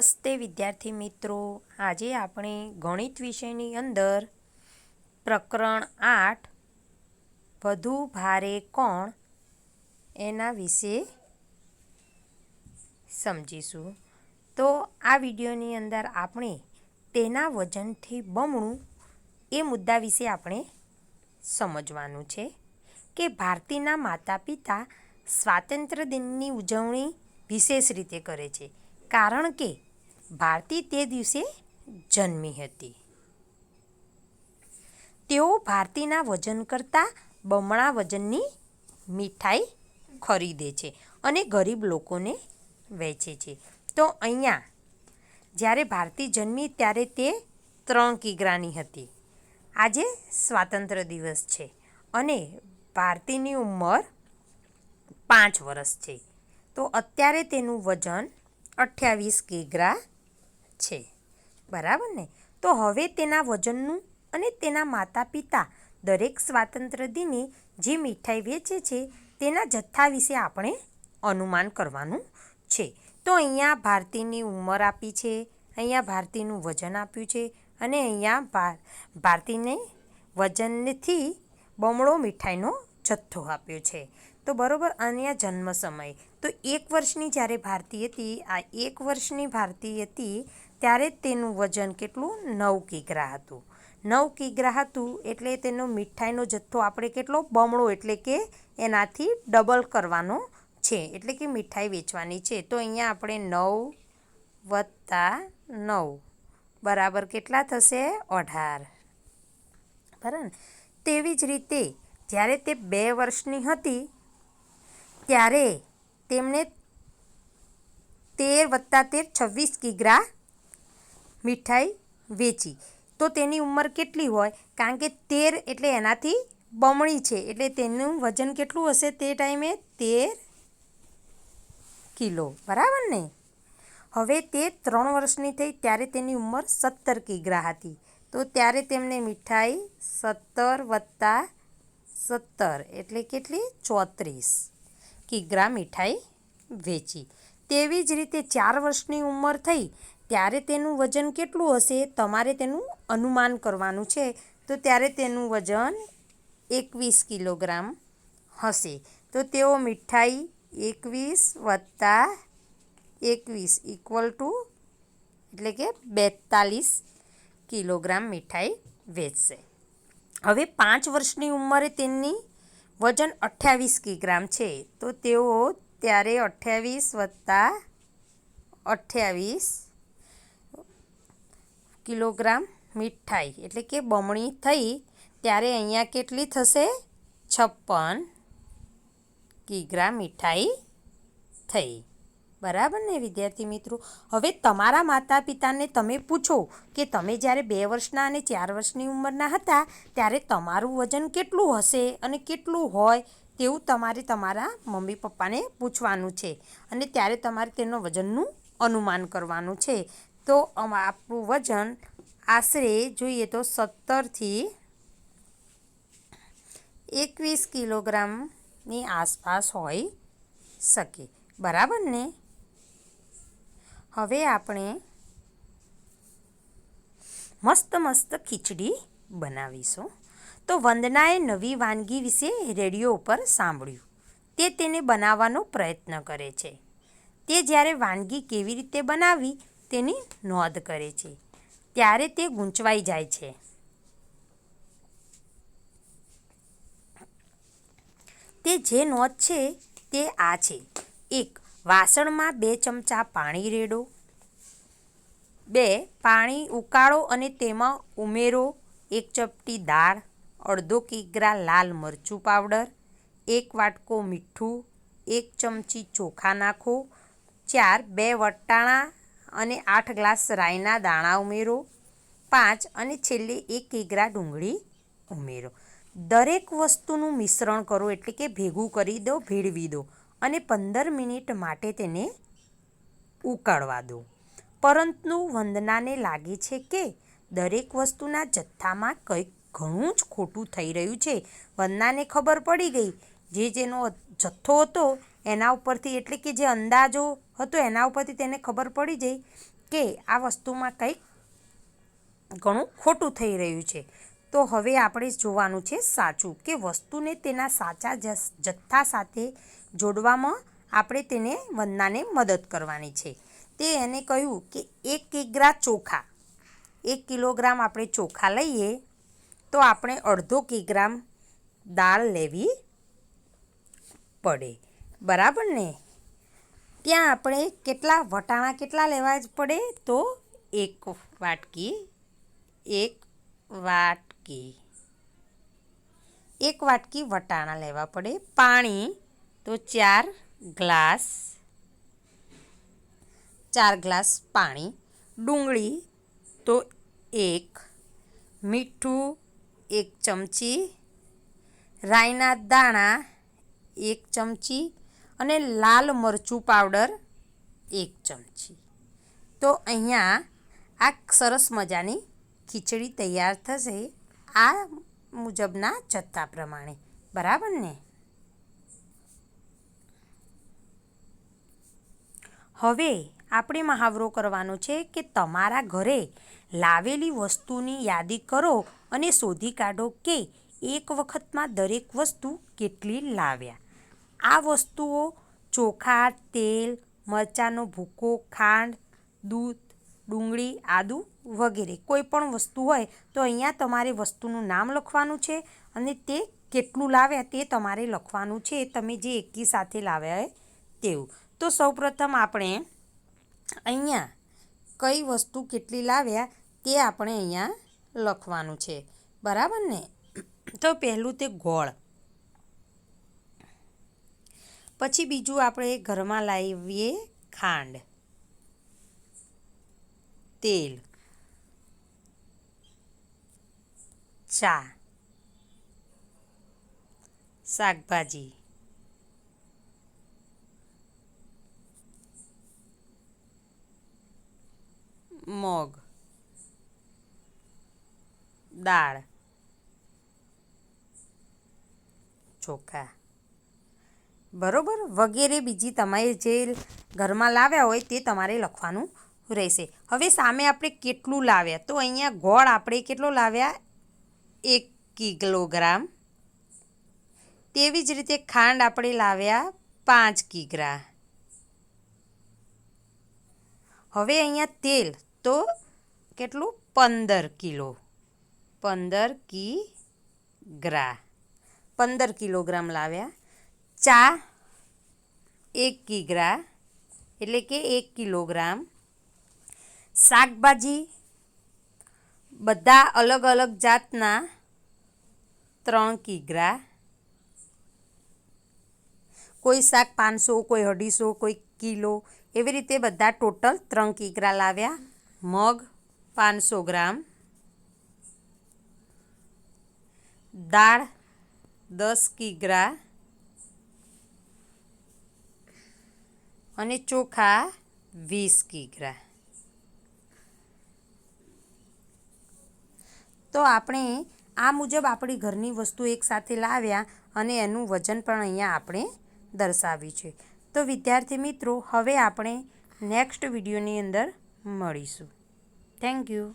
નમસ્તે વિદ્યાર્થી મિત્રો. આજે આપણે ગણિત વિષયની અંદર પ્રકરણ આઠ, વધુ ભારે કોણ એના વિશે સમજીશું. તો આ વિડીયોની અંદર આપણે તેના વજનથી બમણું એ મુદ્દા વિશે આપણે સમજવાનું છે કે ભારતીના માતા પિતા સ્વાતંત્ર્ય દિનની ઉજવણી વિશેષ રીતે કરે છે. કારણ કે ભારતી તે દિવસે જન્મી હતી. તેઓ ભારતીના વજન કરતાં બમણા વજનની મીઠાઈ ખરીદે છે અને ગરીબ લોકોને વેચે છે. તો અહીંયા, જ્યારે ભારતી જન્મી ત્યારે તે ત્રણ કિગ્રાની હતી. આજે સ્વાતંત્ર્ય દિવસ છે અને ભારતીની ઉંમર પાંચ વર્ષ છે. તો અત્યારે તેનું વજન અઠ્યાવીસ કિગ્રા છે. બરાબર ને? તો હવે તેના વજનનું અને તેના માતા પિતા દરેક સ્વાતંત્ર્ય દિને જે મીઠાઈ વેચે છે, તેના જથ્થા વિશે આપણે અનુમાન કરવાનું છે. તો અહીંયા ભારતીની ઉંમર આપી છે, અહીંયા ભારતીનું વજન આપ્યું છે અને અહીંયા ભારતીને વજનથી બમણો મીઠાઈનો જથ્થો આપ્યો છે. તો બરાબર, અહીંયા જન્મ સમય. તો એક વર્ષની જ્યારે ભારતી હતી, આ એક વર્ષની ભારતી હતી ત્યારે તેનું વજન કેટલું? નવ કિગ્રા હતું. નવ કિગ્રા હતું એટલે તેનો મીઠાઈનો જથ્થો આપણે કેટલો? બમણો એટલે કે એનાથી ડબલ કરવાનો છે. એટલે કે મીઠાઈ વેચવાની છે. તો અહીંયા આપણે નવ વત્તા નવ બરાબર કેટલા થશે? અઢાર. બરાબર તેવી જ રીતે જ્યારે તે બે વર્ષની હતી, ત્યારે તેમણે તેર વત્તા તેર છવ્વીસ કિગ્રા મીઠાઈ વેચી. તો તેની ઉંમર કેટલી હોય? કારણ કે તેર એટલે એનાથી બમણી છે. એટલે તેનું વજન કેટલું હશે તે ટાઈમે તેર કિલો. બરાબર ને? હવે તે ત્રણ વર્ષની થઈ ત્યારે તેની ઉંમર સત્તર કિગ્રા હતી. તો ત્યારે તેમને મીઠાઈ સત્તર વત્તા સત્તર એટલે કેટલી? ચોત્રીસ કિગ્રા મીઠાઈ વેચી. તેવી જ રીતે ચાર વર્ષની ઉંમર થઈ ત્યારે તેનું વજન કેટલું હશે? તમારે તેનું અનુમાન કરવાનું છે. તો ત્યારે તેનું વજન એકવીસ કિલોગ્રામ હશે. તો તેઓ મીઠાઈ એકવીસ વત્તા એકવીસ ઇક્વલ ટુ એટલે કે બેતાલીસ કિલોગ્રામ મીઠાઈ વેચશે. હવે પાંચ વર્ષની ઉંમરે તેમની વજન અઠ્યાવીસ કિગ્રામ છે. તો તેઓ ત્યારે અઠ્યાવીસ વત્તા અઠ્યાવીસ કિલોગ્રામ મીઠાઈ, એટલે કે બમણી થઈ, ત્યારે અહીંયા કેટલી થશે? છપ્પન કિગ્રા મીઠાઈ થઈ. બરાબર ને વિદ્યાર્થી મિત્રો? હવે તમારા માતા પિતાને તમે પૂછો કે તમે જ્યારે બે વર્ષના અને ચાર વર્ષની ઉંમરના હતા, ત્યારે તમારું વજન કેટલું હશે અને કેટલું હોય તેવું તમારે તમારા મમ્મી પપ્પાને પૂછવાનું છે. અને ત્યારે તમારે તેનો વજનનું અનુમાન કરવાનું છે. તો આપણું વજન આશરે જોઈએ તો સત્તરથી એકવીસ કિલોગ્રામની આસપાસ હોઈ શકે. બરાબર ને? હવે આપણે મસ્ત મસ્ત ખીચડી બનાવીશું. તો વંદનાએ નવી વાનગી વિશે રેડિયો ઉપર સાંભળ્યું. તે તેને બનાવવાનો પ્રયત્ન કરે છે. તે જ્યારે વાનગી કેવી રીતે બનાવી તેની નોંધ કરે છે. ત્યારે તે ગૂંચવાઈ જાય છે. તે જે નોંધ છે તે આ છે. એક, વાસણમાં બે ચમચા પાણી રેડો. બે, પાણી ઉકાળો અને તેમાં ઉમેરો. એક ચપટી દાળ, અડધો કિગ્રા લાલ મરચું પાવડર. એક વાટકો મીઠું. એક ચમચી ચોખા નાખો. ચાર, બે વટાણા અને આઠ ગ્લાસ રાઈના દાણા ઉમેરો, પાંચ અને છેલ્લે એક કિગ્રા ડુંગળી ઉમેરો. દરેક વસ્તુનું મિશ્રણ કરો એટલે કે ભેગું કરી દો, ભેળવી દો અને પંદર મિનિટ માટે તેને ઉકાળવા દો. પરંતુ વંદનાને લાગે છે કે દરેક વસ્તુના જથ્થામાં કંઈક ઘણું જ ખોટું થઈ રહ્યું છે. વંદનાને ખબર પડી ગઈ. જે જેનો જથ્થો હતો એના ઉપરથી એટલે કે જે અંદાજો હતો એના ઉપરથી તેને ખબર પડી જઈ કે આ વસ્તુમાં કંઈક ઘણું ખોટું થઈ રહ્યું છે. તો હવે આપણે જોવાનું છે સાચું કે વસ્તુને તેના સાચા જથ્થા સાથે જોડવામાં આપણે તેને વંદનાને મદદ કરવાની છે. તે એને કહ્યું કે એક કિગ્રા ચોખા, એક કિલોગ્રામ આપણે ચોખા લઈએ તો આપણે અડધો કિગ્રામ દાળ લેવી પડે. બરાબર ને? ત્યાં આપણે કેટલા વટાણા કેટલા લેવા જ પડે? તો એક વાટકી એક વાટકી. એક વાટકી વટાણા લેવા પડે. પાણી, તો ચાર ગ્લાસ ચાર ગ્લાસ પાણી. ડુંગળી, તો એક. મીઠું, એક ચમચી. રાઈના દાણા, એક ચમચી. અને લાલ મરચું પાવડર એક ચમચી. તો અહીંયા આ સરસ મજાની ખીચડી તૈયાર થશે આ મુજબના જથ્થા પ્રમાણે. બરાબર ને? હવે આપણે મહાવરો કરવાનો છે કે તમારા ઘરે લાવેલી વસ્તુની યાદી કરો અને શોધી કાઢો કે એક વખતમાં દરેક વસ્તુ કેટલી લાવ્યા. આ વસ્તુઓ ચોખા, તેલ, મરચાંનો ભૂકો, ખાંડ, દૂધ, ડુંગળી આદુ વગેરે. કોઈ પણ વસ્તુ હોય તો અહીંયા તમારે વસ્તુનું નામ લખવાનું છે અને તે કેટલું લાવ્યા તે તમારે લખવાનું છે. તમે જે એકી સાથે લાવ્યા હોય તેવું. તો સૌપ્રથમ આપણે અહીંયા કઈ વસ્તુ કેટલી લાવ્યા તે આપણે અહીંયા લખવાનું છે. બરાબર ને? તો પહેલું તે ગોળ. પછી બીજું આપણે ઘરમાં લાવીએ ખાંડ. તેલ. ચા. શાકભાજી. મગ. દાળ. ચોખા. બરોબર? વગેરે બીજી તમે જે ઘરમાં લાવ્યા હોય તે તમારે લખવાનું રહેશે. હવે સામે આપણે કેટલું લાવ્યા? તો અહીંયા ગોળ આપણે કેટલો લાવ્યા? એક કિલોગ્રામ તેવી જ રીતે ખાંડ આપણે લાવ્યા પાંચ કિગ્રા. હવે અહીંયા તેલ, તો કેટલું? પંદર કિલો. પંદર કિગ્રા. પંદર કિલોગ્રામ લાવ્યા. ચા એક કિગ્રા એટલે કે એક કિલોગ્રામ. શાકભાજી બધા અલગ અલગ જાતના ત્રણ કિગ્રા કોઈ શાક પાંચસો, કોઈ અઢીસો, કોઈ કિલો, એવી રીતે બધા ટોટલ ત્રણ કિગ્રા લાવ્યા. મગ પાંચસો ગ્રામ. દાળ દસ કિગ્રા અને ચોખા વીસ કિગ્રા તો આપણે આ મુજબ આપણી ઘરની વસ્તુ એકસાથે લાવ્યા અને એનું વજન પણ અહીંયા આપણે દર્શાવ્યું છે. તો વિદ્યાર્થી મિત્રો, હવે આપણે નેક્સ્ટ વિડીયોની અંદર મળીશું. Thank you.